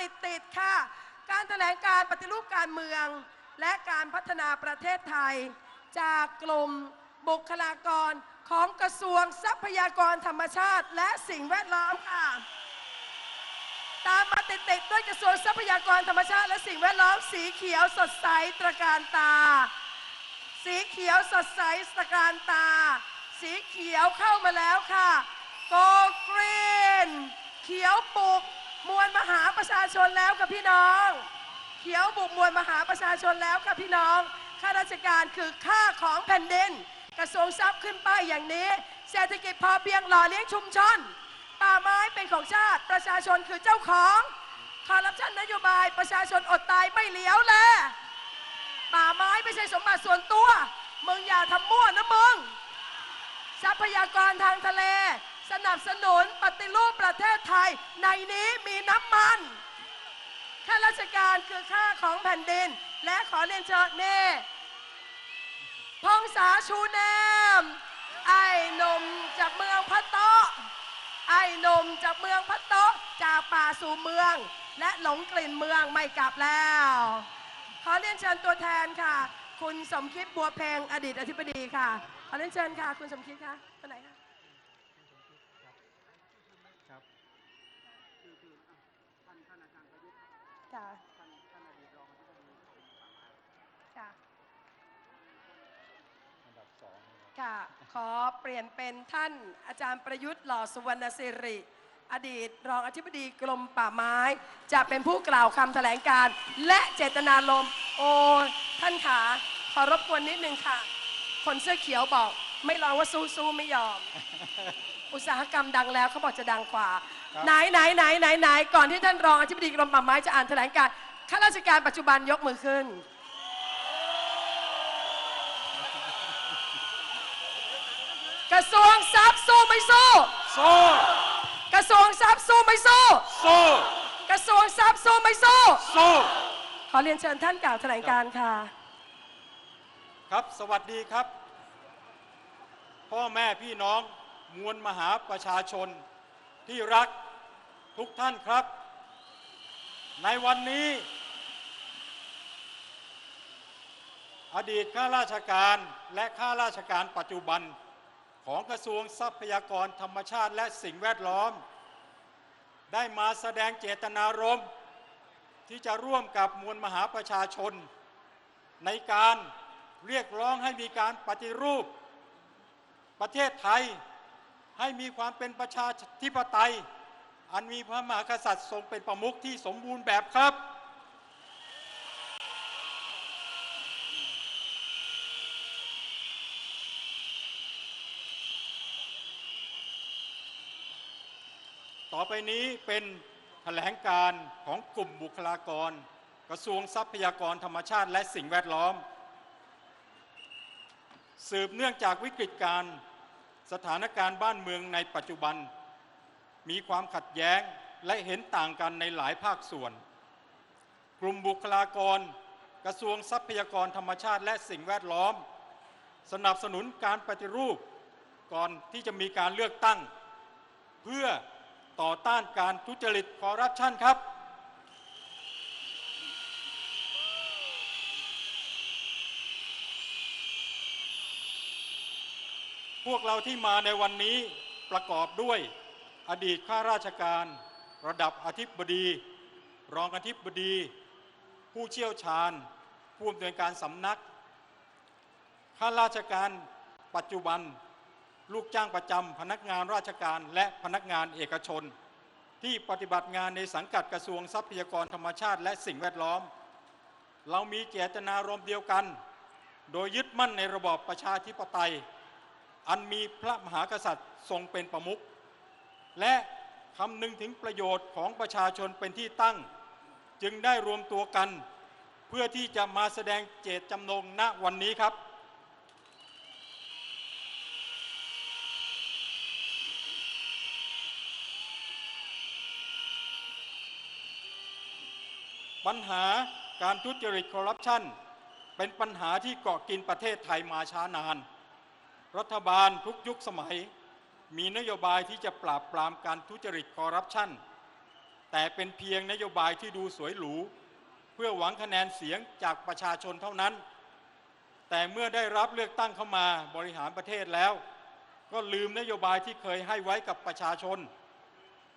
ติดติดๆค่ะ การแถลงการปฏิรูปการเมือง และการพัฒนาประเทศไทย จากกลุ่มบุคลากรของกระทรวงทรัพยากรธรรมชาติ และสิ่งแวดล้อมค่ะ ตามมาติดติดๆด้วยกระทรวงทรัพยากรธรรมชาติ และสิ่งแวดล้อมสีเขียวสดใสตระการตา สีเขียวสดใสตระการตา สีเขียวเข้ามาแล้วค่ะ โกกรีน เขียวบุก มวลมหาประชาชนแล้วกับพี่น้อง เขียวบุกมวลมหาประชาชนแล้วกับพี่น้องข้าราชการคือค่าของแผ่นดิน กระทรวงทรัพย์ขึ้นป้ายอย่างนี้ เศรษฐกิจพอเพียงหล่อเลี้ยงชุมชนป่าไม้เป็นของชาติ ประชาชนคือเจ้าของคอร์รัปชันนโยบายประชาชนอดตายไม่เลี้ยวแลป่าไม้ไม่ใช่สมบัติส่วนตัวมึงอย่าทำมั่วนะมึงทรัพยากรทางทะเล สนับสนุนปฏิรูปประเทศไทย ในนี้มีน้ำมัน ข้าราชการคือค่าของแผ่นดิน และขอเรียนเชิญเน่พงษาชูแนม ไอ้หนมจากเมืองพัตโตไอ้หนมจากเมืองพัตโตจากป่าสู่เมือง และหลงกลิ่นเมืองไม่กลับแล้ว ขอเรียนเชิญตัวแทนค่ะ คุณสมคิดบัวเพงอดีตอธิบดีค่ะ ขอเรียนเชิญค่ะ คุณสมคิดค่ะคนไหนคะ ครับ ค่ะค่ะอันดับสองนะครับค่ะ ขอเปลี่ยนเป็นท่านอาจารย์ประยุทธ์หล่อสุวรรณสิริ อดีตรองอธิบดีกรมป่าไม้ จะเป็นผู้กล่าวคำแถลงการณ์และเจตนารมณ์โอ้ท่านขาขอรบกวนนิดนึงค่ะ คนเสื้อเขียวบอก ไม่ลองว่าสู้สู้ไม่ยอม อุตสาหกรรมดังแล้วเขาบอกจะดังกว่าครับ ไหนไหนไหนไหนไหนก่อนที่ท่านรองอธิบดีกรมป่าไม้จะอ่านแถลงการณ์ข้าราชการปัจจุบันยกมือขึ้น กระทรวงทรัพย์สู้ไม่สู้ สู้ กระทรวงทรัพย์สู้ไม่สู้ สู้ กระทรวงทรัพย์สู้ไม่สู้ สู้ ขอเรียนเชิญท่านกล่าวแถลงการณ์ค่ะ ครับ สวัสดีครับ พ่อแม่พี่น้องมวลมหาประชาชน ที่รักทุกท่านครับ ในวันนี้ อดีตข้าราชการและข้าราชการปัจจุบันของกระทรวงทรัพยากรธรรมชาติและสิ่งแวดล้อม ได้มาแสดงเจตนารมณ์ที่จะร่วมกับมวลมหาประชาชน ในการเรียกร้องให้มีการปฏิรูป ประเทศไทย ให้มีความเป็นประชาธิปไตย อันมีพระมหากษัตริย์ทรงเป็นประมุขที่สมบูรณ์แบบครับ ต่อไปนี้เป็นแถลงการของกลุ่มบุคลากร กระทรวงทรัพยากรธรรมชาติและสิ่งแวดล้อม สืบเนื่องจากวิกฤตการณ์ สถานการณ์บ้านเมืองในปัจจุบัน มีความขัดแย้งและเห็นต่างกันในหลายภาคส่วน กลุ่มบุคลากร กระทรวงทรัพยากรธรรมชาติและสิ่งแวดล้อม สนับสนุนการปฏิรูป ก่อนที่จะมีการเลือกตั้ง เพื่อต่อต้านการทุจริตคอร์รัปชันครับ พวกเราที่มาในวันนี้ประกอบด้วย อดีตข้าราชการ ระดับอธิบดี รองอธิบดี ผู้เชี่ยวชาญ ผู้อำนวยการสำนัก ข้าราชการปัจจุบัน ลูกจ้างประจำพนักงานราชการและพนักงานเอกชน ที่ปฏิบัติงานในสังกัดกระทรวงทรัพยากรธรรมชาติและสิ่งแวดล้อม เรามีเจตนารมณ์เดียวกัน โดยยึดมั่นในระบอบประชาธิปไตย อันมีพระมหากษัตริย์ทรงเป็นประมุขและคำนึงถึงประโยชน์ของประชาชนเป็นที่ตั้ง จึงได้รวมตัวกัน เพื่อที่จะมาแสดงเจตจำนงณวันนี้ครับ ปัญหาการทุจริตคอร์รัปชันเป็นปัญหาที่เกาะกินประเทศไทยมาช้านาน รัฐบาลทุกยุคสมัย มีนโยบายที่จะปราบปรามการทุจริตคอร์รัปชันแต่เป็นเพียงนโยบายที่ดูสวยหรู เพื่อหวังคะแนนเสียงจากประชาชนเท่านั้น แต่เมื่อได้รับเลือกตั้งเข้ามาบริหารประเทศแล้ว ก็ลืมนโยบายที่เคยให้ไว้กับประชาชน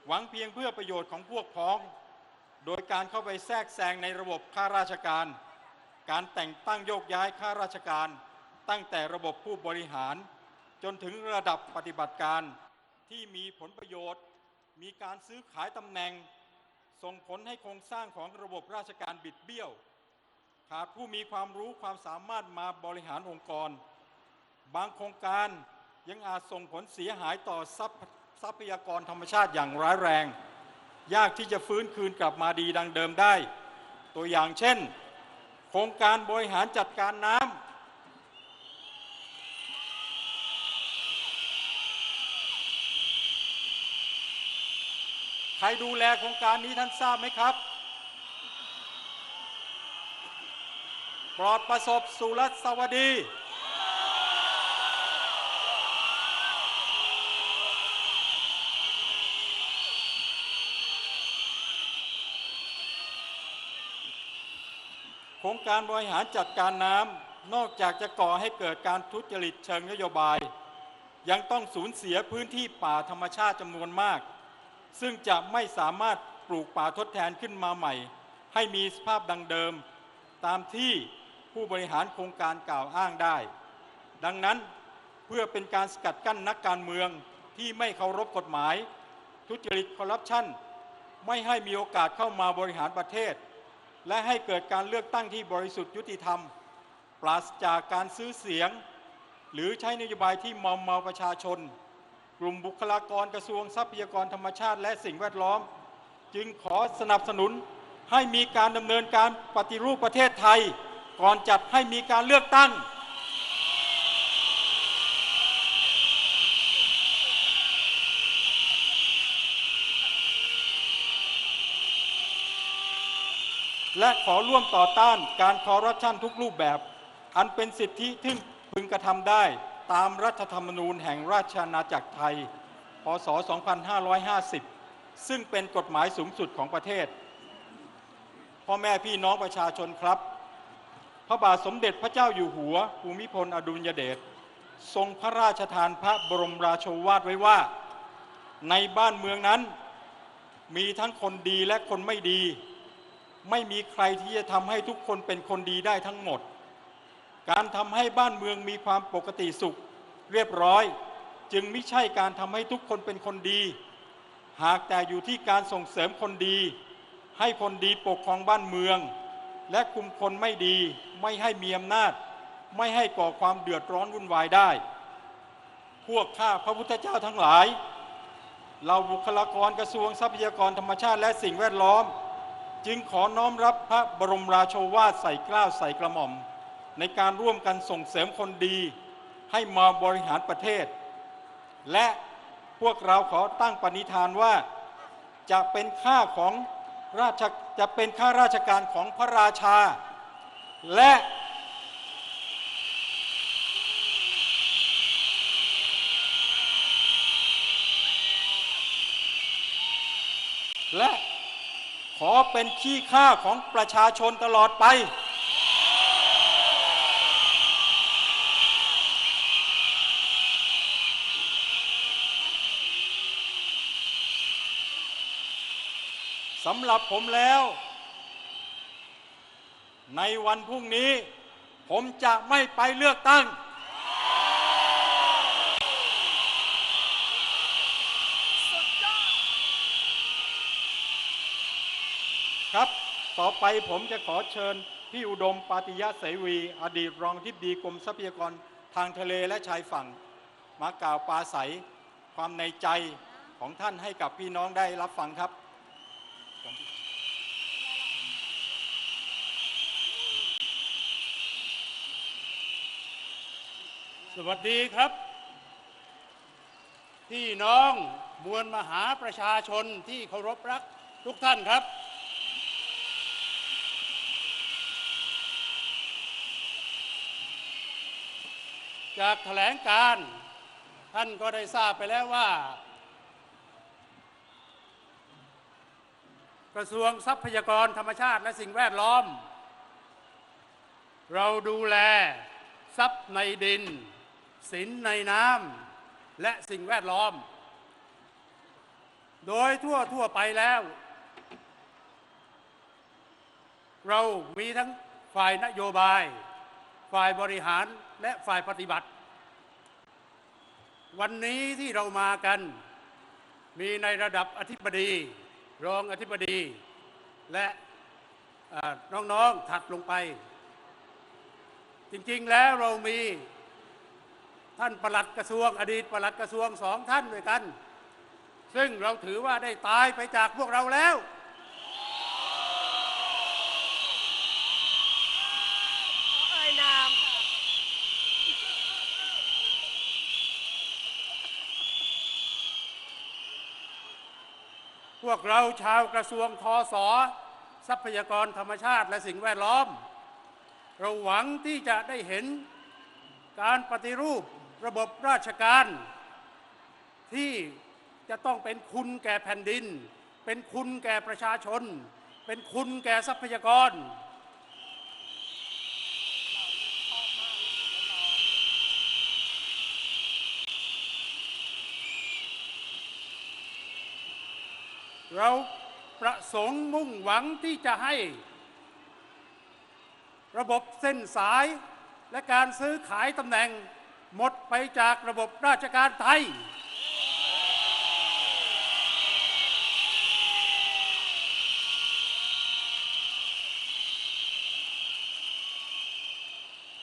หวังเพียงเพื่อประโยชน์ของพวกพ้อง โดยการเข้าไปแทรกแซงในระบบข้าราชการ การแต่งตั้งโยกย้ายข้าราชการ ตั้งแต่ระบบผู้บริหาร จนถึงระดับปฏิบัติการที่มีผลประโยชน์ มีการซื้อขายตำแหน่ง ส่งผลให้โครงสร้างของระบบราชการบิดเบี้ยว ขาดผู้มีความรู้ความสามารถมาบริหารองค์กร บางโครงการยังอาจส่งผลเสียหายต่อทรัพรพยากรธรรมชาติอย่างร้ายแรง ยากที่จะฟื้นคืนกลับมาดีดังเดิมได้ ตัวอย่างเช่น โครงการบริหารจัดการน้ำ รดูแลโครงการนี้ท่านทราบไหมครับ ปลอดประสบสุรสวัสดี โครงการบริหารจัดการน้ำนอกจากจะก่อให้เกิดการทุจริตเชิงนโยบาย ยังต้องสูญเสียพื้นที่ป่าธรรมชาติจำนวนมาก ซึ่งจะไม่สามารถปลูกป่าทดแทนขึ้นมาใหม่ ให้มีสภาพดังเดิม ตามที่ผู้บริหารโครงการกล่าวอ้างได้ ดังนั้นเพื่อเป็นการสกัดกั้นนักการเมืองที่ไม่เคารพกฎหมาย ทุจริตคอร์รัปชันไม่ให้มีโอกาสเข้ามาบริหารประเทศ และให้เกิดการเลือกตั้งที่บริสุทธิ์ยุติธรรม ปราศจากการซื้อเสียง หรือใช้นโยบายที่มอมเมาประชาชน กลุ่มบุคลากรกระทรวงทรัพยากรธรรมชาติ และสิ่งแวดล้อม จึงขอสนับสนุนให้มีการดำเนินการปฏิรูปประเทศไทย ก่อนจัดให้มีการเลือกตั้ง และขอร่วมต่อต้านการคอร์รัปชันทุกรูปแบบ อันเป็นสิทธิที่พึงกระทำได้ ตามรัฐธรรมนูญแห่งราชอาณาจักรไทย พศ 2550 ซึ่งเป็นกฎหมายสูงสุดของประเทศ พ่อแม่พี่น้องประชาชนครับ พระบาทสมเด็จพระเจ้าอยู่หัว ภูมิพลอดุลยเดช ทรงพระราชทานพระบรมราโชวาทไว้ว่า ในบ้านเมืองนั้น มีทั้งคนดีและคนไม่ดี ไม่มีใครที่จะทำให้ทุกคนเป็นคนดีได้ทั้งหมด การทำให้บ้านเมืองมีความปกติสุข เรียบร้อย จึงไม่ใช่การทำให้ทุกคนเป็นคนดี หากแต่อยู่ที่การส่งเสริมคนดี ให้คนดีปกครองบ้านเมือง และคุมคนไม่ดีไม่ให้มีอำนาจ ไม่ให้ก่อความเดือดร้อนวุ่นวายได้ พวกข้าพระพุทธเจ้าทั้งหลาย เราบุคลากรกระทรวงทรัพยากรธรรมชาติและสิ่งแวดล้อม จึงขอน้อมรับพระบรมราโชวาทใส่เกล้าใส่กระหม่อม ในการร่วมกันส่งเสริมคนดี ให้มาบริหารประเทศ และพวกเราขอตั้งปณิธานว่า จะเป็นข้าของราชจะเป็นข้าราชการของพระราชา และและขอเป็นขี้ข้าของประชาชนตลอดไปำหรับผมแล้ว ในวันพรุ่งนี้ ผมจะไม่ไปเลือกตั้ง ครับ ต่อไปผมจะขอเชิญพี่อุดมปาติยะเสวี อดีตรองทิบดีกรมทรัพยากรทางทะเลและชายฝั่ง มากล่าวปาศัยความในใจของท่านให้กับพี่น้องได้รับฟังครับ สวัสดีครับ พี่น้องมวลมหาประชาชนที่เคารพรักทุกท่านครับ จากแถลงการท่านก็ได้ทราบไปแล้วว่า กระทรวงทรัพยากรธรรมชาติและสิ่งแวดล้อม เราดูแลทรัพย์ในดิน สินในน้ำและสิ่งแวดล้อม โดยทั่วทั่วไปแล้ว เรามีทั้งฝ่ายนโยบาย ฝ่ายบริหารและฝ่ายปฏิบัติ วันนี้ที่เรามากัน มีในระดับอธิบดี รองอธิบดี และน้องๆถัดลงไป จริงๆแล้วเรามี ท่านปลัดกระทรวง อดีตปลัดกระทรวงสองท่านด้วยกัน ซึ่งเราถือว่าได้ตายไปจากพวกเราแล้ว เอ่ยนามค่ะพวกเราชาวกระทรวงทศทรัพยากรธรรมชาติและสิ่งแวดล้อม เราหวังที่จะได้เห็นการปฏิรูป ระบบราชการ ที่จะต้องเป็นคุณแก่แผ่นดิน เป็นคุณแก่ประชาชน เป็นคุณแก่ทรัพยากร เราประสงค์มุ่งหวังที่จะให้ ระบบเส้นสายและการซื้อขายตำแหน่ง หมดไปจากระบบราชการไทย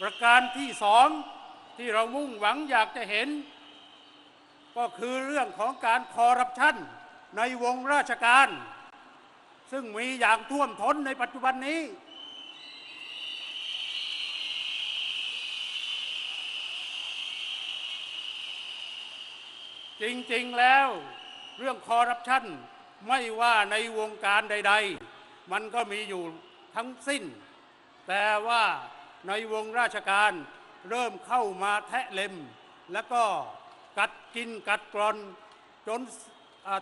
ประการที่สองที่เรามุ่งหวังอยากจะเห็น ก็คือเรื่องของการคอร์รัปชันในวงราชการ ซึ่งมีอย่างท่วมท้นในปัจจุบันนี้ จริงๆแล้วเรื่องคอร์รัปชันไม่ว่าในวงการใด ๆ มันก็มีอยู่ทั้งสิ้น แต่ว่าในวงราชการเริ่มเข้ามาแทะเล็ม แล้วก็กัดกินกัดกร่อน จน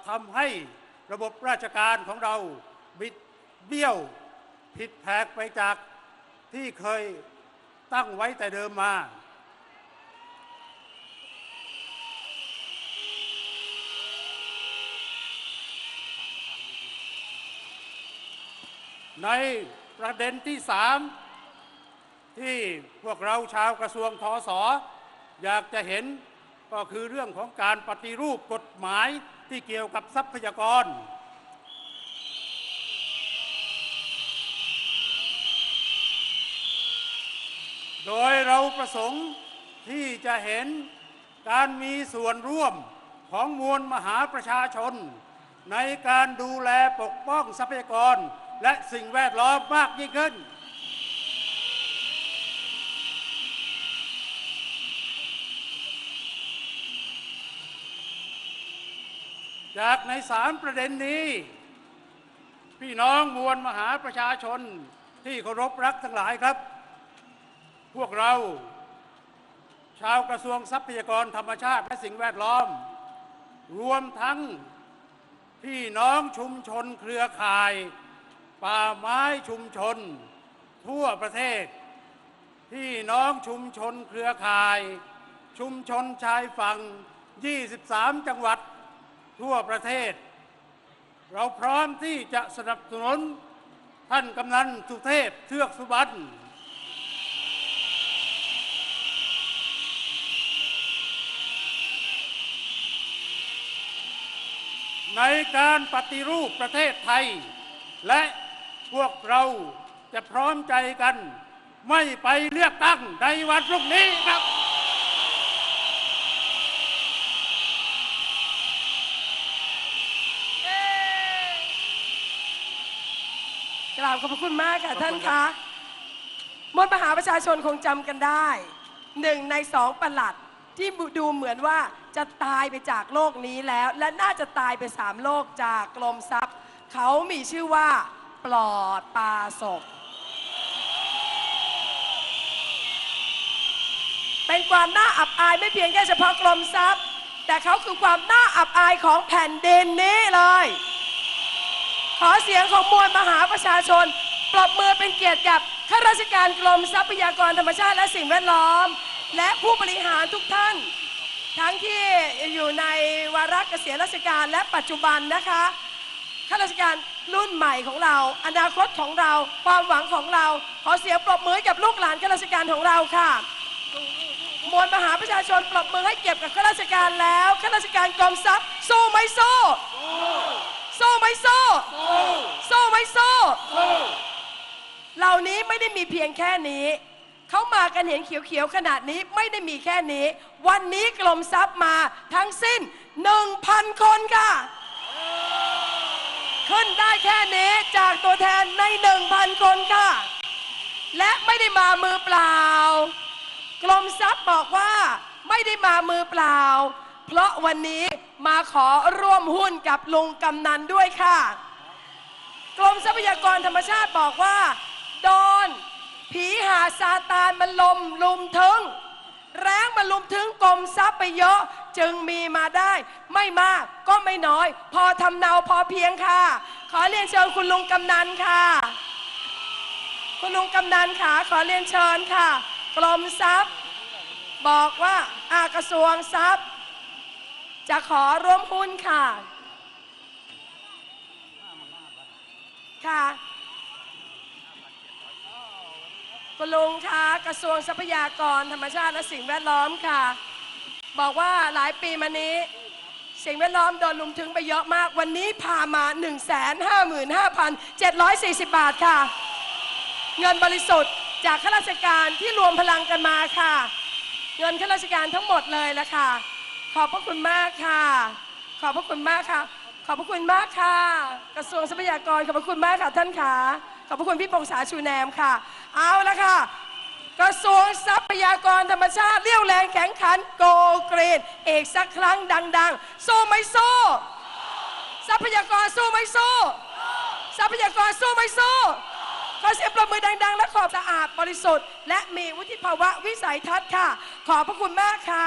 ทำให้ระบบราชการของเราบิดเบี้ยวผิดแผกไปจากที่เคยตั้งไว้แต่เดิมมา ในประเด็นที่สามที่พวกเราชาวกระทรวงทศอยากจะเห็นก็คือเรื่องของการปฏิรูปกฎหมายที่เกี่ยวกับทรัพยากร โดยเราประสงค์ที่จะเห็นการมีส่วนร่วมของมวลมหาประชาชน ในการดูแลปกป้องทรัพยากร และสิ่งแวดล้อมมากยิ่งขึ้น จากในสามประเด็นนี้ พี่น้องมวลมหาประชาชนที่เคารพรักทั้งหลายครับ พวกเรา ชาวกระทรวงทรัพยากรธรรมชาติและสิ่งแวดล้อม รวมทั้งพี่น้องชุมชนเครือข่าย ป่าไม้ชุมชน ทั่วประเทศ พี่น้องชุมชนเครือข่าย ชุมชนชายฝั่ง 23 จังหวัด ทั่วประเทศ เราพร้อมที่จะสนับสนุนท่านกำนันสุเทพเทือกสุบรรณในการปฏิรูปประเทศไทย และ พวกเราจะพร้อมใจกัน ไม่ไปเลือกตั้งในวันพรุ่งนี้ครับ กราบขอบพระคุณมากค่ะ ท่านคะมวลมหาประชาชนคงจำกันได้หนึ่งในสองประหลัดที่ดูเหมือนว่าจะตายไปจากโลกนี้แล้ว และน่าจะตายไปสามโลกจากกรมทรัพย์ เขามีชื่อว่า ปลอดปราศพ เป็นความน่าอับอายไม่เพียงแค่เฉพาะกรมทรัพย์ แต่เขาคือความน่าอับอายของแผ่นดินนี้เลย ขอเสียงของมวลมหาประชาชน ปรบมือเป็นเกียรติกับข้าราชการกรมทรัพยากรธรรมชาติและสิ่งแวดล้อม และผู้บริหารทุกท่าน ทั้งที่อยู่ในวาระเกษียณราชการและปัจจุบันนะคะาราชการรุ่นใหม่ของเรา อนาคตของเรา ความหวังของเรา ขอเสียงปรบมือกับลูกหลานข้าราชการของเราค่ะมวลมหาประชาชนปรบมือให้เก็บกับข้าราชการแล้วข้าราชการกรมทรัพย์สู้ไหมสู้สู้ไหมสู้สู้ไหมสู้เหล่านี้ไม่ได้มีเพียงแค่นี้เขามากันเห็นเขียวๆขนาดนี้ไม่ได้มีแค่นี้ วันนี้กรมทรัพย์มาทั้งสิ้น 1,000 คนค่ะ ขึ้นได้แค่นี้จากตัวแทนใน 1,000 คนค่ะ และไม่ได้มามือเปล่า กรมทรัพย์บอกว่าไม่ได้มามือเปล่า เพราะวันนี้มาขอร่วมหุ้นกับลุงกำนันด้วยค่ะ กรมทรัพยากรธรรมชาติบอกว่า โดน ผีหาซาตานมันลมลุมถึง แรงมาลุมถึงกรมทรัพย์ไปเยอะ จึงมีมาได้ ไม่มากก็ไม่น้อย พอทำเนาพอเพียงค่ะ ขอเรียนเชิญคุณลุงกำนันค่ะ คุณลุงกำนันค่ะ ขอเรียนเชิญค่ะ กรมทรัพย์ บอกว่าอากระทรวงทรัพย์ จะขอร่วมหุ้นค่ะ ค่ะ คุณลุงคะกระทรวงทรัพยากรธรรมชาติและสิ่งแวดล้อมค่ะ บอกว่าหลายปีมานี้ สิ่งแวดล้อมโดนลุมถึงไปเยอะมาก วันนี้พามา 155,740 บาทค่ะ เงินบริสุทธิ์จากข้าราชการที่รวมพลังกันมาค่ะ เงินข้าราชการทั้งหมดเลยละค่ะ ขอบพระคุณมากค่ะ ขอบพระคุณมากค่ะ ขอบพระคุณมากค่ะ กระทรวงทรัพยากรขอบพระคุณมากค่ะท่านขา ขอบพระคุณพี่ปงษาชูแนมค่ะ เอาละค่ะ กระทรวงทรัพยากรธรรมชาติเรี่ยวแรงแข็งขันโกเกรนเอกสักครั้งดัง ๆ สู้ไม่สู้ ทรัพยากรสู้ไม่สู้ ทรัพยากรสู้ไม่สู้ขอเสียงปรบมือดัง ๆ และขอบสะอาดบริสุทธิ์ และมีวุฒิภาวะวิสัยทัศน์ค่ะ ขอบพระคุณมากค่ะ